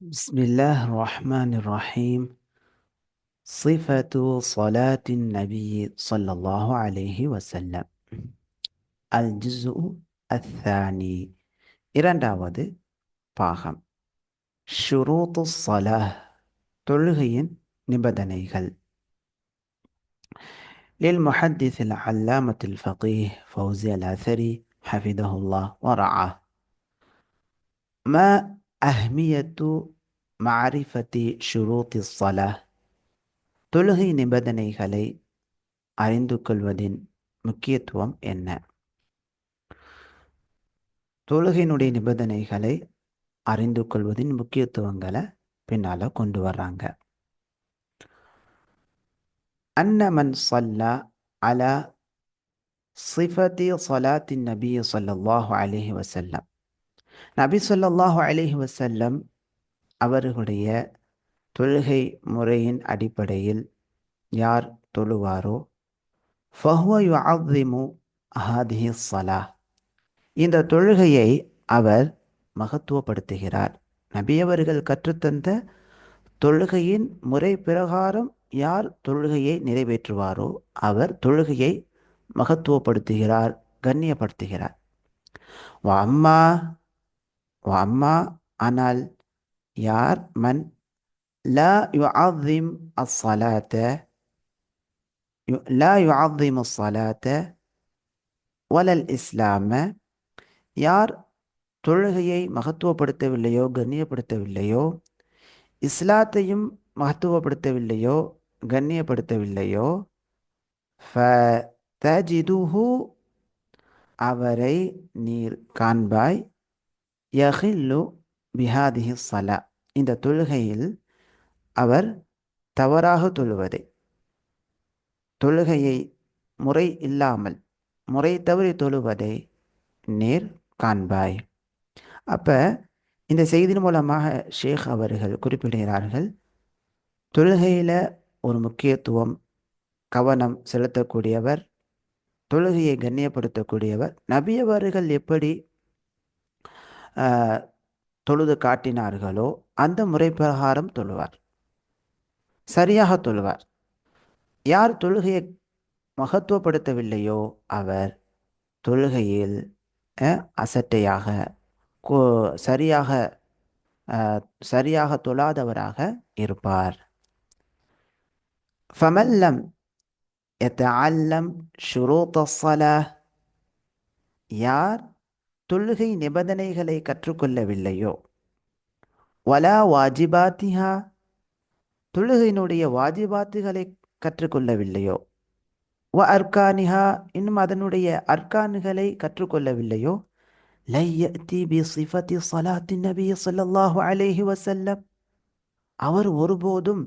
بسم الله الرحمن الرحيم صفة صلاة النبي صلى الله عليه وسلم الجزء الثاني இரண்டாவது பாகம் ஷுரூத்து ஸலாஹ் தொழுகையின் நிபந்தனைகள் للمحدث العلامة الفقيه فوزي الأثري حفظه الله ورعاه ما அஹ்மியத்து மாரிஃபதி ஷுரூத்தி சலா தொழுகை நிபந்தனைகளை அறிந்து கொள்வதின் முக்கியத்துவம் என்ன? தொழுகையினுடைய நிபந்தனைகளை அறிந்து கொள்வதின் முக்கியத்துவங்களை பின்னால் கொண்டு வர்றாங்க. அன்னமன் சல்லா அலா சிஃபதி சலாத்தின் நபி சொல்லாஹு அலஹி வசல்லம் நபி சொல்லாஹு அலிஹி வசல்லம் அவர்களுடைய தொழுகை முறையின் அடிப்படையில் யார் தொழுவாரோ ஃபஹுவ யுஅظிமு ஹாதிஹி ஸலா இந்த தொழுகையை அவர் மகத்துவப்படுத்துகிறார். நபியவர்கள் கற்றுத்தந்த தொழுகையின் முறை பிரகாரம் யார் தொழுகையை நிறைவேற்றுவாரோ அவர் தொழுகையை மகத்துவப்படுத்துகிறார் கண்ணியப்படுத்துகிறார். வா அம்மா அம்மா ஆனால் யார் மன் லா யுஆதிம் அஸ்ஸலாத்த லா யுஆதிம் அஸ்ஸலாத்த வலல் இஸ்லாம யார் தொழுகையை மகத்துவப்படுத்தவில்லையோ கண்ணியப்படுத்தவில்லையோ இஸ்லாத்தையும் மகத்துவப்படுத்தவில்லையோ கண்ணியப்படுத்தவில்லையோ ஃபஜிதுஹு அவரை நீர் காண்பாய். யஹில்லு பிஹாதிஹி சலா இந்த தொழுகையில் அவர் தவறாக தொழுவதை. தொழுகையை முறை இல்லாமல் முறை தவறி தொழுவதை நேர் காண்பாய். அப்போ இந்த செய்தியின் மூலமாக ஷேக் அவர்கள் குறிப்பிடுகிறார்கள் தொழுகையில் ஒரு முக்கியத்துவம் கவனம் செலுத்தக்கூடியவர் தொழுகையை கண்ணியப்படுத்தக்கூடியவர் நபியவர்கள் எப்படி தொழுது காட்டினார்களோ அந்த முறை பிரகாரம் தொழுவார். சரியாக தொழுவார். யார் தொழுகையை மகத்துவப்படுத்தவில்லையோ அவர் தொழுகையில் அசட்டையாக சரியாக சரியாக தொழாதவராக இருப்பார். ஃபமல்லம் எத்தல்லம் ஷுரூத் ஸலா யார் தொழுகை நிபந்தனைகளை கற்றுக்கொள்ளவில்லையோ? வலா வாஜிபாத்திஹா தொழுகையினுடைய வாஜிபாத்துகளை கற்றுக்கொள்ளவில்லையோ? வ அர்கானிஹா இன்னும் அதனுடைய அர்கான்களை கற்றுக்கொள்ளவில்லையோ? லையத்தி பி சிஃபத்தி சலாத்தி நபி சொல்லல்லாஹு அலேஹி வசல்லம் அவர் ஒருபோதும்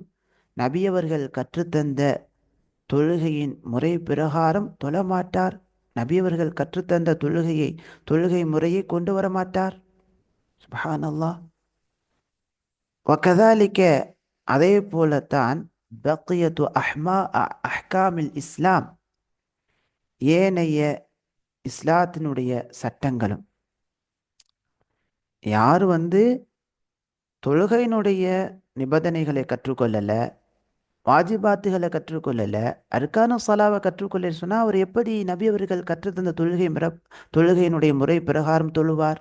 நபியவர்கள் கற்றுத்தந்த தொழுகையின் முறை பிரகாரம் தொழமாட்டார். நபியவர்கள் கற்றுத்தந்த தொழுகையை தொழுகை முறையை கொண்டு வர மாட்டார். சுபஹான் அல்லாஹ் வக்கதாலிக்க அதே போலத்தான் பக்கியத்து அஹ்மா அஹ்காமில் இஸ்லாம் ஏனைய இஸ்லாத்தினுடைய சட்டங்களும். யார் வந்து தொழுகையினுடைய நிபந்தனைகளை கற்றுக்கொள்ளலை வாஜிபாத்துகளை கற்றுக்கொள்ளலை அர்கான சலாவை கற்றுக்கொள்ள சொன்னால் அவர் எப்படி நபி அவர்கள் கற்றுத்தந்த தொழுகை முற தொழுகையினுடைய முறை பிரகாரம் தொழுவார்?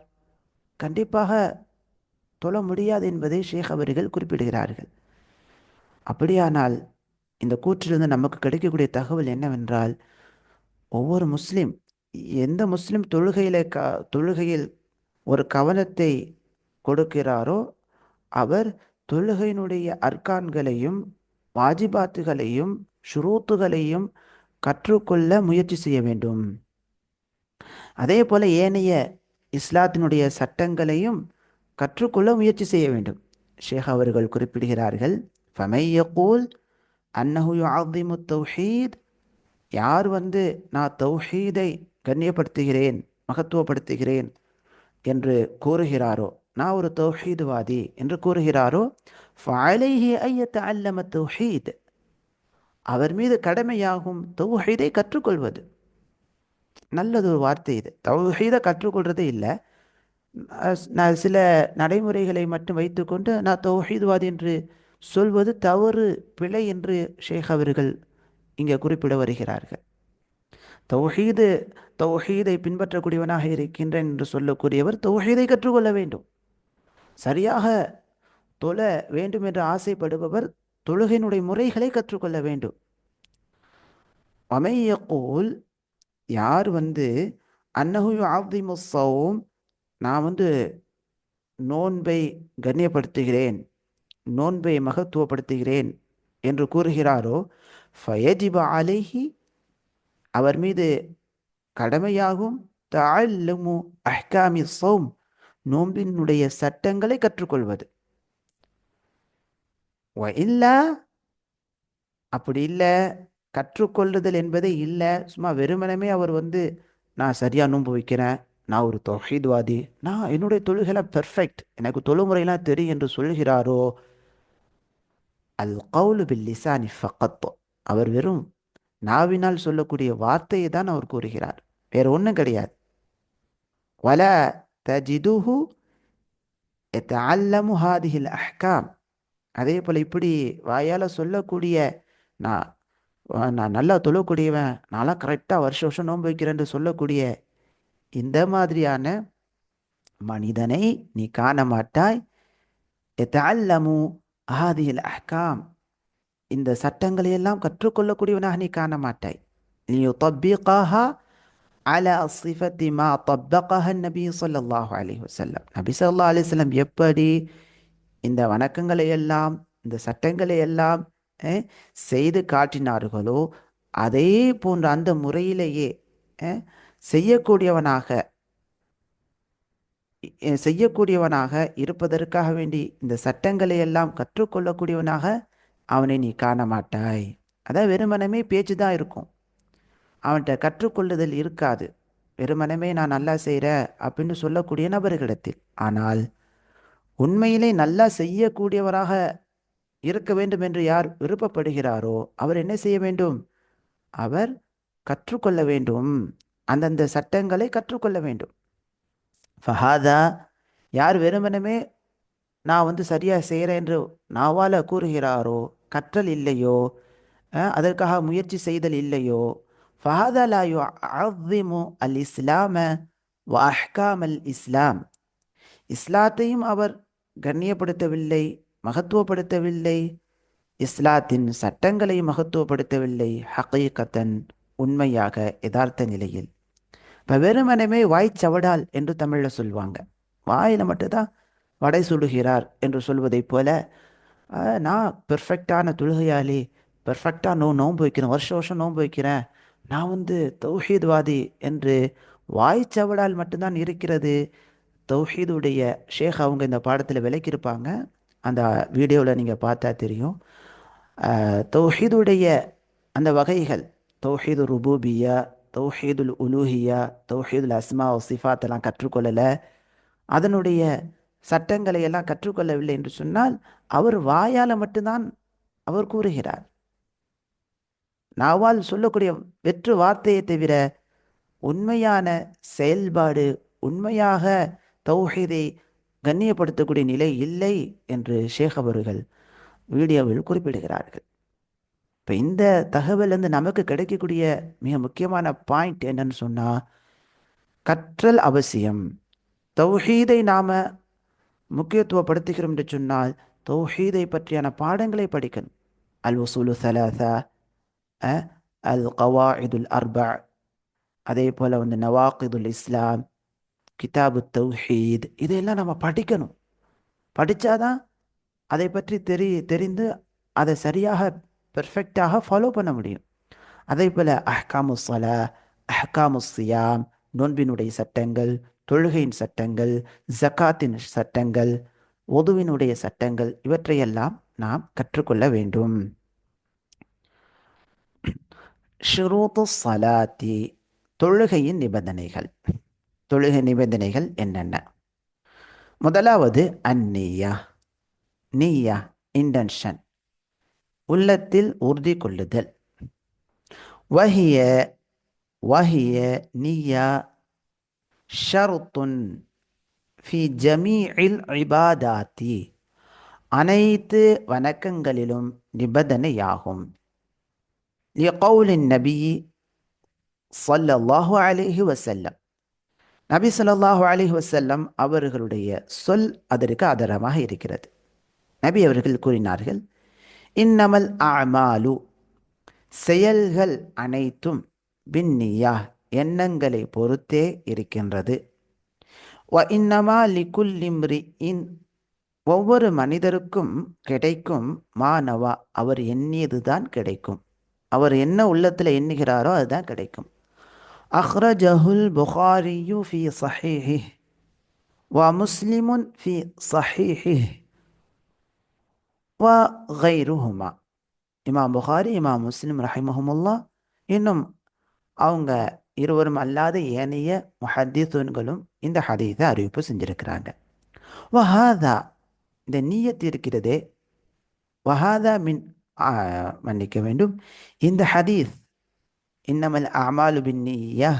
கண்டிப்பாக தொழ முடியாது என்பதை ஷேக் அவர்கள் குறிப்பிடுகிறார்கள். அப்படியானால் இந்த கூற்றிலிருந்து நமக்கு கிடைக்கக்கூடிய தகவல் என்னவென்றால் ஒவ்வொரு முஸ்லீம் எந்த முஸ்லீம் தொழுகையில் க தொழுகையில் ஒரு கவனத்தை கொடுக்கிறாரோ அவர் தொழுகையினுடைய அர்கான்களையும் வாஜிபாத்துகளையும் ஷுரூத்துகளையும் கற்றுக்கொள்ள முயற்சி செய்ய வேண்டும். அதே போல ஏனைய இஸ்லாத்தினுடைய சட்டங்களையும் கற்றுக்கொள்ள முயற்சி செய்ய வேண்டும். ஷேக் அவர்கள் குறிப்பிடுகிறார்கள் ஃபமையகூல் அன்னஹு யுஅதிமு தௌஹீத். யார் வந்து நான் தௌஹீதை கண்ணியப்படுத்துகிறேன் மகத்துவப்படுத்துகிறேன் என்று கூறுகிறாரோ நான் ஒரு தௌஹீதுவாதி என்று கூறுகிறாரோ ஃபலைஹி ஐயத்த அல்லம தௌஹீத் அவர் மீது கடமையாகும் தௌஹீதை கற்றுக்கொள்வது. நல்லது ஒரு வார்த்தை இது. தௌஹீதை கற்றுக்கொள்றதே இல்லை. நான் சில நடைமுறைகளை மட்டும் வைத்துக்கொண்டு நான் தௌஹீத்வாதி என்று சொல்வது தவறு பிழை என்று ஷேக் அவர்கள் இங்கே குறிப்பிட வருகிறார்கள். தௌஹீது தௌஹீதை பின்பற்றக்கூடியவனாக இருக்கின்றேன் என்று சொல்லக்கூடியவர் தௌஹீதை கற்றுக்கொள்ள வேண்டும். சரியாக தொழ வேண்டும் என்று ஆசைப்படுபவர் தொழுகையினுடைய முறைகளை கற்றுக்கொள்ள வேண்டும். அமையக்கூல் யார் வந்து அன்னஹு ஆதிமு சௌம் நான் வந்து நோன்பை கண்ணியப்படுத்துகிறேன் நோன்பை மகத்துவப்படுத்துகிறேன் என்று கூறுகிறாரோ ஃபயஜிப அலைஹி அவர் மீது கடமையாகும். தாழ்லுமு அஹ்காமி சோம் நோன்பினுடைய சட்டங்களை கற்றுக்கொள்வது. வ இல்லை அப்படி இல்லை கற்றுக்கொள்ளுதல் என்பதே இல்லை. சும்மா வெறுமனமே அவர் வந்து நான் சரியாக நோன்பு வைக்கிறேன். நான் ஒரு தொகைத்வாதி நான் என்னுடைய தொழுகெல்லாம் பெர்ஃபெக்ட் எனக்கு தொழுமுறையெல்லாம் தெரியும் என்று சொல்கிறாரோ? அல் கவுலு பில் லிசானி ஃபகத்தோ அவர் வெறும் நாவினால் சொல்லக்கூடிய வார்த்தையை தான் அவர் கூறுகிறார். வேற ஒன்றும் கிடையாது. வல தஜிதுஹு எத்தல்லமு ஹாதிஹில் அஹ்காம். அதே போல் இப்படி வாயால் சொல்லக்கூடிய நான் நான் நல்லா தொழக்கூடியவன் நான்லாம் கரெக்டாக வருஷ வருஷம் நோன்பு வைக்கிறேன்னு சொல்லக்கூடிய இந்த மாதிரியான மனிதனை நீ காண மாட்டாய். எத்தல்லமு ஆதியில் அஹ்காம். இந்த சட்டங்களையெல்லாம் கற்றுக்கொள்ளக்கூடியவனாக நீ காண மாட்டாய். நீ தப்பீக்காக அல சிஃபத்திமா தப்பகஹன் நபி சொல்லாஹு அலி வசல்லம் நபி சொல்லா அலி எப்படி இந்த வணக்கங்களை எல்லாம் இந்த சட்டங்களை எல்லாம் செய்து காட்டினார்களோ அதே போன்ற அந்த முறையிலேயே செய்யக்கூடியவனாக செய்யக்கூடியவனாக இருப்பதற்காக வேண்டி இந்த சட்டங்களை எல்லாம் கற்றுக்கொள்ளக்கூடியவனாக அவனை நீ காண மாட்டாய் அதான் வெறுமனமே பேச்சு தான் இருக்கும். அவன்கிட்ட கற்றுக்கொள்ளுதல் இருக்காது. வெறுமனமே நான் நல்லா செய்கிறேன் அப்படின்னு சொல்லக்கூடிய நபர்களிடத்தில். ஆனால் உண்மையிலே நல்லா செய்யக்கூடியவராக இருக்க வேண்டும் என்று யார் விருப்பப்படுகிறாரோ அவர் என்ன செய்ய வேண்டும்? அவர் கற்றுக்கொள்ள வேண்டும். அந்தந்த சட்டங்களை கற்றுக்கொள்ள வேண்டும். ஃபஹாதா யார் வெறுமனமே நான் வந்து சரியாக செய்கிறேன் என்று நாவால் கூறுகிறாரோ கற்றல் இல்லையோ அதற்காக முயற்சி செய்தல் இல்லையோ ஃபஹாதா லா அல் இஸ்லாம வாஹ்காம் அல் இஸ்லாம். இஸ்லாத்தையும் அவர் கண்ணியப்படுத்தவில்லை மகத்துவப்படுத்தவில்லை. இஸ்லாத்தின் சட்டங்களை மகத்துவப்படுத்தவில்லை ஹக்கீக்கத்தன் உண்மையாக யதார்த்த நிலையில். இப்போ வெறுமனமே வாய் சவடால் என்று தமிழில் சொல்லுவாங்க வாயில் மட்டும்தான் வடை சுடுகிறார் என்று சொல்வதைப் போல நான் பெர்ஃபெக்டான தொழுகையாளி பெர்ஃபெக்டாக நோ நோன்பு வைக்கிறேன் வருஷம் வருஷம் நோன்பு வைக்கிறேன் நான் வந்து தௌஹீத்வாதி என்று வாய் சவடால் மட்டும்தான் இருக்கிறது. தௌஹீதுடைய ஷேக் அவங்க இந்த பாடத்தில் விளக்கியிருப்பாங்க. அந்த வீடியோவில் நீங்கள் பார்த்தா தெரியும். தௌஹீதுடைய அந்த வகைகள் தௌஹீது ருபூபியா தௌஹீதுல் உலூஹியா தௌஹீதுல் அஸ்மா சிஃபாத் எல்லாம் கற்றுக்கொள்ளலை. அதனுடைய சட்டங்களை எல்லாம் கற்றுக்கொள்ளவில்லை என்று சொன்னால் அவர் வாயால் மட்டும்தான் அவர் கூறுகிறார். நாவால் சொல்லக்கூடிய வெற்று வார்த்தையை தவிர உண்மையான செயல்பாடு உண்மையாக தௌஹீதை கண்ணியப்படுத்தக்கூடிய நிலை இல்லை என்று ஷேக் அவர்கள் வீடியோவில் குறிப்பிடுகிறார்கள். இப்போ இந்த தகவல் வந்து நமக்கு கிடைக்கக்கூடிய மிக முக்கியமான பாயிண்ட் என்னன்னு சொன்னால் கற்றல் அவசியம். தௌஹீதை நாம் முக்கியத்துவப்படுத்துகிறோம் என்று சொன்னால் தௌஹீதை பற்றியான பாடங்களை படிக்கணும். அல் உசூலு சலாசா அல் கவா இதுல் அர்பா அதே போல் வந்து நவாக்கிதுல் இஸ்லாம் கிதாபு தௌஹீத் இதையெல்லாம் நம்ம படிக்கணும். படித்தாதான் அதை பற்றி தெரி தெரிந்து அதை சரியாக பெர்ஃபெக்டாக ஃபாலோ பண்ண முடியும். அதே போல் அஹ்காமு சலா அஹ்காமு சியாம் நோன்பினுடைய சட்டங்கள் தொழுகையின் சட்டங்கள் ஜக்காத்தின் சட்டங்கள் ஒதுவினுடைய சட்டங்கள் இவற்றையெல்லாம் நாம் கற்றுக்கொள்ள வேண்டும். ஷுரூத்து சலாத்தி தொழுகையின் நிபந்தனைகள். தொழுகை நிபந்தனைகள் என்னென்ன? முதலாவது அந்நியா. நீயா இன்டென்ஷன் உள்ளத்தில் உறுதி கொள்ளுதல். வஹிய வஹிய நீயா ஷருத்துன் ஃபி ஜமீஇல் இபாதாத்தி. அனைத்து வணக்கங்களிலும் நிபந்தனையாகும். லிகௌலின் நபி الله عليه وسلم நபி சொல்லாஹு அலி வசல்லம் அவர்களுடைய சொல் அதற்கு ஆதாரமாக இருக்கிறது. நபி அவர்கள் கூறினார்கள் இன்னமல் அமாலு செயல்கள் அனைத்தும் பின்னியா எண்ணங்களை பொறுத்தே இருக்கின்றது. வ இன்னமா லிகுல்லிம்ரி இன் ஒவ்வொரு மனிதருக்கும் கிடைக்கும் மானவா அவர் எண்ணியதுதான் கிடைக்கும். அவர் என்ன உள்ளத்தில் எண்ணுகிறாரோ அதுதான் கிடைக்கும். அஹ்ரஜஹுல் புகாரியூ ஃபி சஹீஹி வ முஸ்லிமுன் ஃபி சஹீஹி வ கைருஹுமா இமாம் புகாரி இமாம் முஸ்லிம் ரஹிமஹமுல்லா இன்னும் அவங்க இருவரும் அல்லாத ஏனைய முஹத்தீசுன்களும் இந்த ஹதீஸை அறிவிப்பு செஞ்சிருக்கிறாங்க வஹாதா இந்த நீயத் இருக்கிறதே வஹாதா மின் ஆ, மன்னிக்க வேண்டும் இந்த ஹதீஸ் இன்னமல் அமாலு பின் நீயா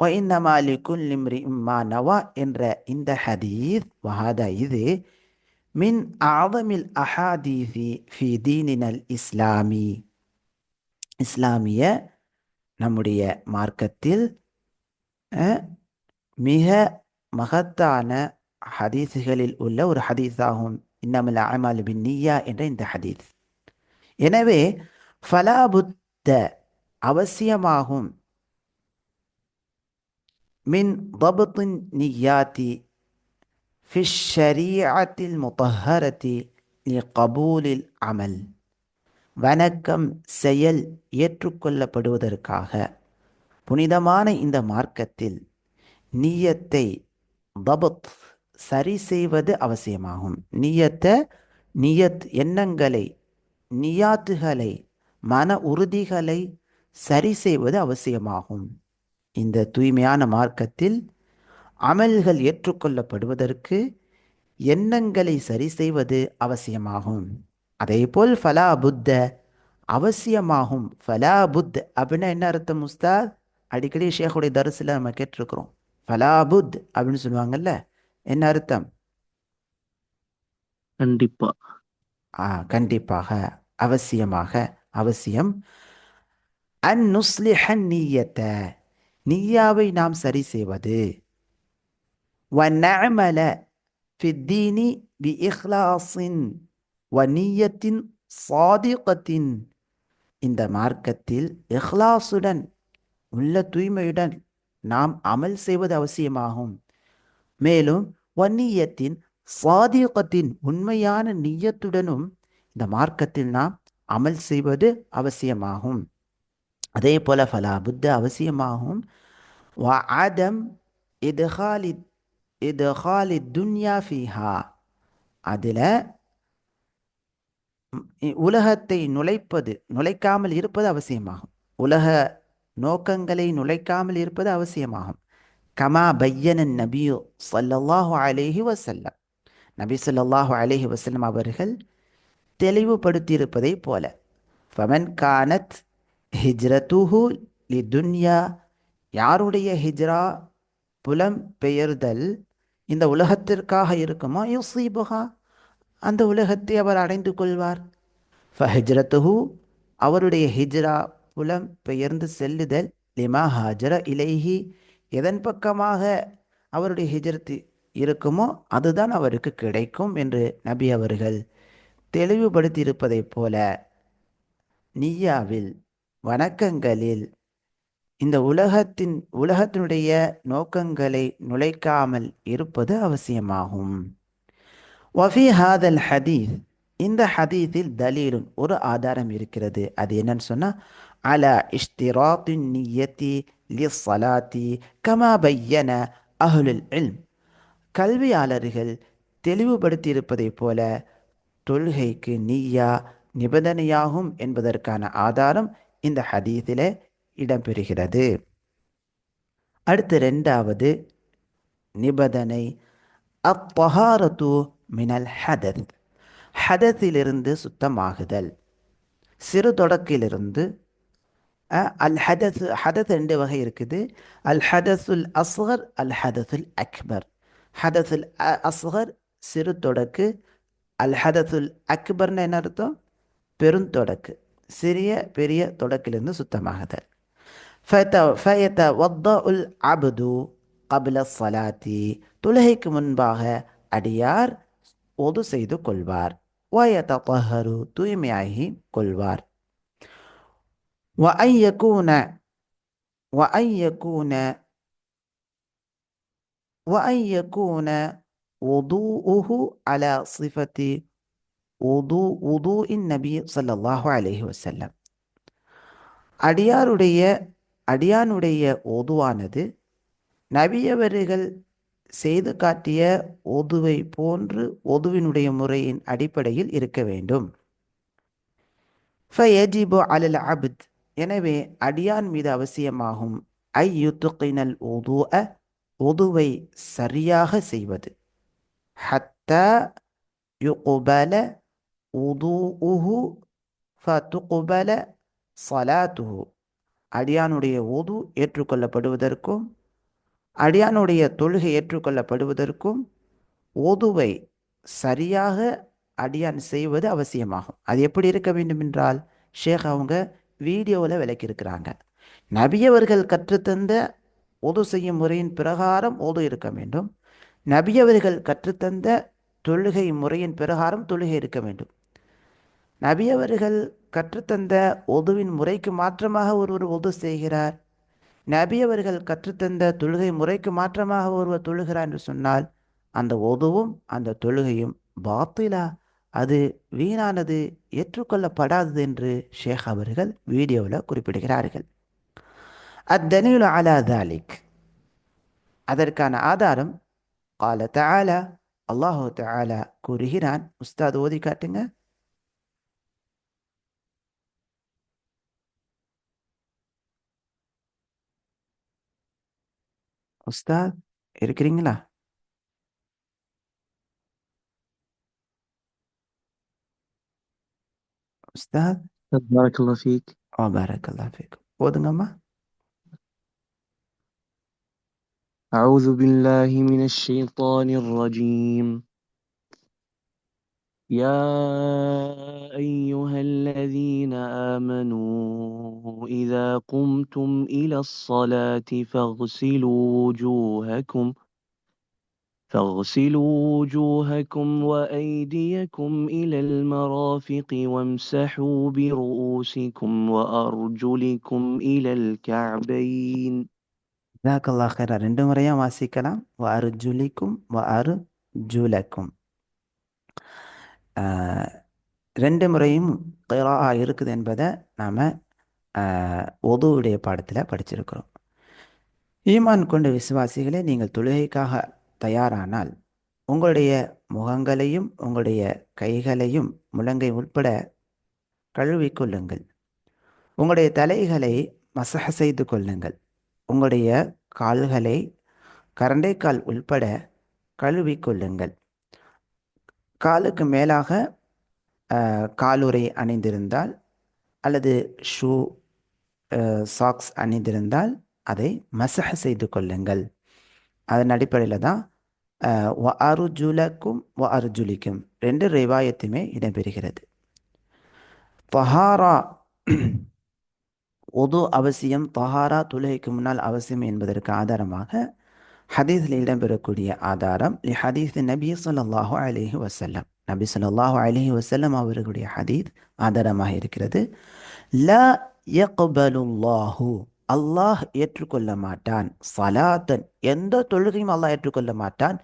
வ இன்னமா லிகுல்லி இம்ரிஇம் மா நவா என்ற இந்த ஹதீஸ் வஹாதா இது மின் ஆதமில் அஹாதீசி ஃபி தீனினல் இஸ்லாமி இஸ்லாமிய நம்முடைய மார்க்கத்தில் அஹ், மிக மகத்தான ஹதீஸுகளில் உள்ள ஒரு ஹதீஸாகும் இன்னமல் அமால் பின் நீயா என்ற இந்த ஹதீஸ் எனவே ஃபலாபுத்த அவசியமாகும். மின் தபுத்தின் நியாத்தி ஃபிஷ் ஷரீஅத்தில் முத்தஹரத்தி கபூலில் அமல் வணக்கம் செயல் ஏற்றுக்கொள்ளப்படுவதற்காக. புனிதமான இந்த மார்க்கத்தில் நீயத்தை தபத் சரி செய்வது அவசியமாகும். நீயத்தை நியத் எண்ணங்களை நியாத்துகளை மன உறுதிகளை சரி செய்வது அவசியமாகும். இந்த தூய்மையான மார்க்கத்தில் அமல்கள் ஏற்றுக்கொள்ளப்படுவதற்கு எண்ணங்களை சரி செய்வது அவசியமாகும். அதேபோல் ஃபலா புத்த அவசியமாகும். ஃபலா புத் அப்படின்னா என்ன அர்த்தம் உஸ்தாத்? அடிக்கடி ஷேഖுடைய தரிசில் நம்ம கேட்டிருக்கிறோம். ஃபலா புத் அப்படின்னு சொல்லுவாங்கல்ல என்ன அர்த்தம்? கண்டிப்பா. ஆ கண்டிப்பாக. அவசியமாக. அவசியம். அன் நுஸ்லிஹன் நீயத்த நீயாவை நாம் சரி செய்வது வன்னமல ஃபித்தீனி பி இஹ்லாசின் வனியத்தின் சாதிகத்தின் இந்த மார்க்கத்தில் இஹ்லாசுடன் உள்ள தூய்மையுடன் நாம் அமல் செய்வது அவசியமாகும் மேலும் வன்னியத்தின் சாதியக்கத்தின் உண்மையான நீயத்துடனும் இந்த மார்க்கத்தில் நாம் அமல் செய்வது அவசியமாகும் அதே போல ஃபலா புத்த அவசியமாகும். வா ஆதம் இது ஹாலி துன்யா ஃபீஹா. அதில் உலகத்தை நுழைப்பது நுழைக்காமல் இருப்பது அவசியமாகும். உலக நோக்கங்களை நுழைக்காமல் இருப்பது அவசியமாகும். கமா பையனன் நபியு ஸல்லல்லாஹு அலேஹி வசல்லம் நபி சொல்லாஹு அலேஹி வசல்லம் அவர்கள் தெளிவுபடுத்தியிருப்பதைப் போல. ஃபமன் கானத் ஹிஜ்ரத்துஹு லி துன்யா யாருடைய ஹிஜ்ரா புலம் பெயர்தல் இந்த உலகத்திற்காக இருக்குமோ? யுசீபுகா அந்த உலகத்தை அவர் அடைந்து கொள்வார். ஃபஹிஜ்ரத்துஹு அவருடைய ஹிஜ்ரா புலம் பெயர்ந்து செல்லுதல் லிமா ஹாஜர இலைஹி. எதன் பக்கமாக அவருடைய ஹிஜ்ரத்து இருக்குமோ அதுதான் அவருக்கு கிடைக்கும் என்று நபி அவர்கள் தெளிவுபடுத்தியிருப்பதைப் போல நியாவில் வணக்கங்களில். இந்த உலகத்தின் உலகத்தினுடைய நோக்கங்களை நுழைக்காமல் இருப்பது அவசியமாகும். வஃபி ஹாதல் ஹதீஸ். இந்த ஹதீஸில் தலீலுன் ஒரு ஆதாரம் இருக்கிறது. அது என்னன்னு சொன்னால் அல இஷ்திராத்தின் நியத்தி லிஸ்ஸலாத்தி கமா பையன அஹுலுல் இல்ம். கல்வியாளர்கள் தெளிவுபடுத்தியிருப்பதைப் போல தொழுகைக்கு நீயா நிபந்தனையாகும் என்பதற்கான ஆதாரம் இந்த ஹதீஸில் இடம்பெறுகிறது. அடுத்து ரெண்டாவது நிபந்தனை அப்பஹாரத்து மினல் ஹதத். ஹதத்திலிருந்து சுத்தமாகுதல். சிறு தொடக்கிலிருந்து அல் ஹதத் ஹதத் ரெண்டு வகை இருக்குது. அல் ஹதசுல் அஸ்கர் அல் ஹதசுல் அக்பர். ஹதசுல் அ- அஸ்கர் சிறு தொடக்கு. அல் ஹதசுல் அக்பர்னு என்ன அர்த்தம்? பெருந்தொடக்கு. சிறிய பெரிய தொடக்கிலிருந்து சுத்தமாகுதல் ஃபயத்த வத்த உல் அபுது கபில சலாத்தி தொழுகைக்கு முன்பாக அடியார் ஒது செய்து கொள்வார் வயத பஹரு தூய்மையாகி கொள்வார் وأن يكون وأن يكون وأن يكون وضوءه على صفة உது உது இன் நபி சல்லாஹு அலஹி வசல்லம் அடியாருடைய அடியானுடைய ஓதுவானது நபியவர்கள் செய்து காட்டிய ஒதுவை போன்று ஒதுவினுடைய முறையின் அடிப்படையில் இருக்க வேண்டும். ஃபயஜிபு அலல் அபுத். எனவே அடியான் மீது அவசியமாகும். ஐ யுத்துக்கினல் ஒது அ ஒதுவை சரியாக செய்வது. ஹத்த யுகுபல உதூஉஹு ஃபதுகுபல சலாத்துஹு. அடியானுடைய உது ஏற்றுக்கொள்ளப்படுவதற்கும் அடியானுடைய தொழுகை ஏற்றுக்கொள்ளப்படுவதற்கும் உதுவை சரியாக அடியான் செய்வது அவசியமாகும். அது எப்படி இருக்க வேண்டும் என்றால் ஷேக் அவங்க வீடியோவில் விளக்கியிருக்கிறாங்க. நபியவர்கள் கற்றுத்தந்த உது செய்யும் முறையின் பிரகாரம் உது இருக்க வேண்டும். நபியவர்கள் கற்றுத்தந்த தொழுகை முறையின் பிரகாரம் தொழுகை இருக்க வேண்டும். நபியவர்கள் கற்றுத்தந்த ஒதுவின் முறைக்கு மாற்றமாக ஒருவர் ஒது செய்கிறார். நபியவர்கள் கற்றுத்தந்த தொழுகை முறைக்கு மாற்றமாக ஒருவர் தொழுகிறார் என்று சொன்னால் அந்த ஒதுவும் அந்த தொழுகையும் பாத்திலா. அது வீணானது ஏற்றுக்கொள்ளப்படாதது என்று ஷேக் அவர்கள் வீடியோவில் குறிப்பிடுகிறார்கள். அத்தனியுல் அலா தாலிக். அதற்கான ஆதாரம் கால தஆலா அல்லாஹு தஆலா கூறுகிறான். உஸ்தாத் ஓதி காட்டுங்க. أستاذ el Gringla. أستاذ. بارك الله فيك. أو بارك الله فيك. ودغما أعوذ بالله من الشيطان الرجيم. يا أيها الذين آمنوا إذا قمتم إلى الصلاة فاغسلوا وجوهكم فاغسلوا وجوهكم وأيديكم إلى المرافق وامسحوا برؤوسكم وأرجلكم إلى الكعبين ஜாக்கல்லா ஹைரா ரெண்டு முறையாக வாசிக்கலாம் வ அருஜுலிக்கும் வ அரு ஜுலக்கும் ரெண்டு முறையும் கிரா இருக்குது என்பதை நாம் ஒதுவுடைய பாடத்தில் படிச்சிருக்கிறோம். ஈமான் கொண்ட விசுவாசிகளே நீங்கள் தொழுகைக்காக தயாரானால் உங்களுடைய முகங்களையும் உங்களுடைய கைகளையும் முழங்கை உட்பட கழுவிக்கொள்ளுங்கள். உங்களுடைய தலைகளை மசக செய்து கொள்ளுங்கள். உங்களுடைய கால்களை கரண்டைக்கால் உள்பட கழுவிக்கொள்ளுங்கள். காலுக்கு மேலாக காலுரை காலுறை அணிந்திருந்தால் அல்லது ஷூ சாக்ஸ் அணிந்திருந்தால் அதை மசஹ செய்து கொள்ளுங்கள். அதன் அடிப்படையில் தான் வ அருஜுலக்கும் வ அருஜுலிக்கும் ரெண்டு ரிவாயத்துமே இடம்பெறுகிறது. பஹாரா உது அவசியம் பஹாரா துலகைக்கு முன்னால் அவசியம் என்பதற்கு ஆதாரமாக ஹதீஸில் இடம்பெறக்கூடிய ஆதாரம் ஹதீஸ் நபி சொல்லாஹு அலைஹி வசல்லம் நபி சொல்லாஹு அலைஹி வசல்லம் அவர்களுடைய ஹதீஸ் ஆதாரமாக இருக்கிறது. ல யக்பலுல்லாஹு. அல்லாஹ் ஏற்றுக்கொள்ள மாட்டான் சலாத்தன் எந்த தொழுகையும் அல்லாஹ் ஏற்றுக்கொள்ள மாட்டான்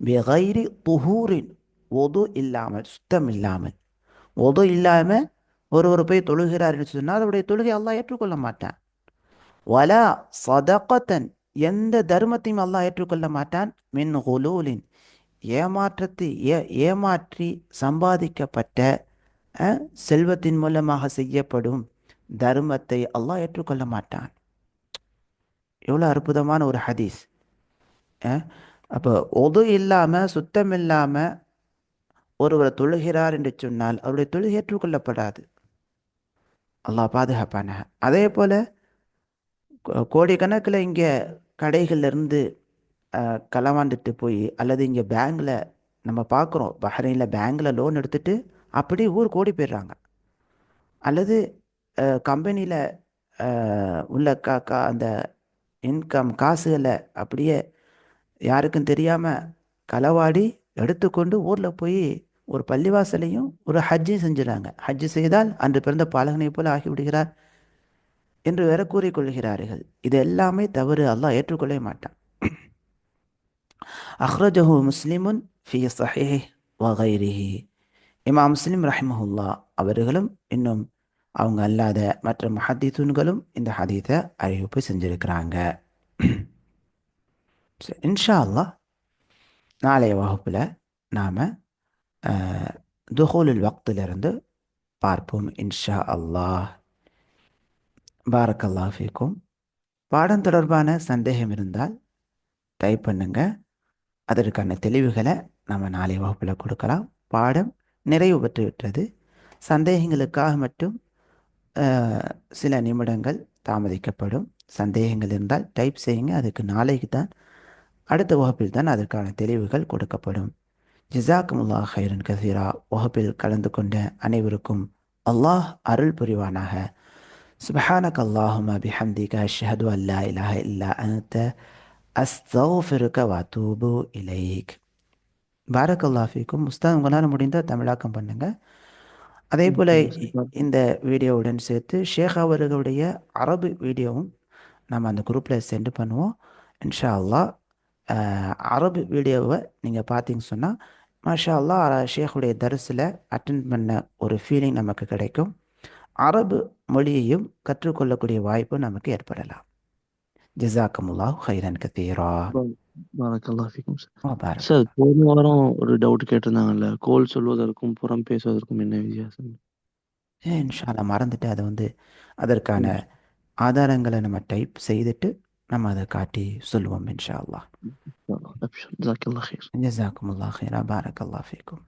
பிகைரி துஹூரின் ஒது இல்லாமல் சுத்தம் இல்லாமல். ஒது இல்லாமல் ஒருவர் போய் தொழுகிறார் என்று சொன்னால் அவருடைய தொழுகை அல்லாஹ் ஏற்றுக்கொள்ள மாட்டான் வலா சதகத்தன் எந்த தர்மத்தையும் அல்லாஹ் ஏற்றுக்கொள்ள மாட்டான் மின் ஹுலூலின் ஏமாற்றத்தை ஏ ஏமாற்றி சம்பாதிக்கப்பட்ட செல்வத்தின் மூலமாக செய்யப்படும் தர்மத்தை அல்லாஹ் ஏற்றுக்கொள்ள மாட்டான். எவ்வளோ அற்புதமான ஒரு ஹதீஸ். அப்போ ஒது இல்லாமல் சுத்தம் இல்லாமல் ஒருவர் தொழுகிறார் என்று சொன்னால் அவருடைய தொழுகை ஏற்றுக்கொள்ளப்படாது. அல்லாஹ் பாதுகாப்பான அதே போல் கோடிக்கணக்கில் இங்கே கடைகள்லேருந்து களவாண்டுட்டு போய் அல்லது இங்கே பேங்கில் நம்ம பார்க்குறோம் பஹ்ரைனில் பேங்கில் லோன் எடுத்துட்டு அப்படியே ஊர் கோடி போயிடுறாங்க. அல்லது கம்பெனியில் உள்ள கா கா அந்த இன்கம் காசுகளை அப்படியே யாருக்கும் தெரியாமல் களவாடி எடுத்துக்கொண்டு ஊரில் போய் ஒரு பள்ளிவாசலையும் ஒரு ஹஜ்ஜையும் செஞ்சிடறாங்க ஹஜ்ஜு செய்தால் அன்று பிறந்த பாலகனை போல் ஆகிவிடுகிறார் என்று வேற கூறிக்கொள்கிறார்கள். இது எல்லாமே தவறு. அல்லாஹ் ஏற்றுக்கொள்ளவே மாட்டான். அஹ்ரஜஹு முஸ்லிமுன் ஃபி சஹே வகைரிஹி இமா முஸ்லிம் ரஹிமஹுல்லா அவர்களும் இன்னும் அவங்க அல்லாத மற்ற மஹதீத்துன்களும் இந்த ஹதீத்தை அறிவிப்பு செஞ்சுருக்கிறாங்க. சரி, இன்ஷா அல்லாஹ் நாளைய வகுப்பில் நாம் துஹோலுல் வக்திலிருந்து பார்ப்போம் இன்ஷா அல்லாஹ் பாரக்கல்லா ஃபீக்கும். பாடம் தொடர்பான சந்தேகம் இருந்தால் டைப் பண்ணுங்க. அதற்கான தெளிவுகளை நம்ம நாளை வகுப்பில் கொடுக்கலாம். பாடம் நிறைவு பெற்று விட்டது சந்தேகங்களுக்காக மட்டும் சில நிமிடங்கள் தாமதிக்கப்படும். சந்தேகங்கள் இருந்தால் டைப் செய்யுங்க. அதுக்கு நாளைக்கு தான் அடுத்த வகுப்பில் தான் அதற்கான தெளிவுகள் கொடுக்கப்படும். ஜிசாக்குமுல்லா ஹைரன் கசீரா. வகுப்பில் கலந்து கொண்ட அனைவருக்கும் அல்லாஹ் அருள் புரிவானாக. சுபஹானக் அல்லாஹும பிஹம்திக ஷஹது அல்லா இலாஹ இல்லா அன்த. அஸ்தௌஃபிருக்க வதூபு இலைக். பாரக் அல்லாஃபிக்கும் உஸ்தாத் உங்களால் முடிந்தால் தமிழாக்கம் பண்ணுங்கள் அதே போல் இந்த வீடியோவுடன் சேர்த்து ஷேக் அவர்களுடைய அரபு வீடியோவும் நம்ம அந்த குரூப்பில் சென்ட் பண்ணுவோம். இன்ஷா அல்லாஹ் அஹ், அரபு வீடியோவை நீங்கள் பார்த்தீங்கன்னு சொன்னால் மாஷா அல்லாஹ் அஹ், ஷேக்குடைய தரிசில் அட்டன் பண்ண ஒரு ஃபீலிங் நமக்கு கிடைக்கும். அரபு மொழியையும் கற்றுக்கொள்ளக்கூடிய வாய்ப்பு நமக்கு ஏற்படலாம். ஜிசாக்கமுல்லாஹ் ஹைரன் கத்தீரா பாரக்கல்லா ஃபீக்கும் சார் பாரக் சார் போன வாரம் ஒரு டவுட் கேட்டிருந்தாங்கல்ல கோல் சொல்வதற்கும் புறம் பேசுவதற்கும் என்ன வித்தியாசம் இன்ஷா அல்லாஹ் மறந்துட்டு அதை வந்து அதற்கான ஆதாரங்களை நம்ம டைப் செய்துட்டு நம்ம அதை காட்டி சொல்லுவோம் இன்ஷா அல்லாஹ் أبشر جزاك الله خير ஜசாக்குமுல்லாஹ் ஹைரா பாரக் அல்லாஹ் ஃபீக்கும்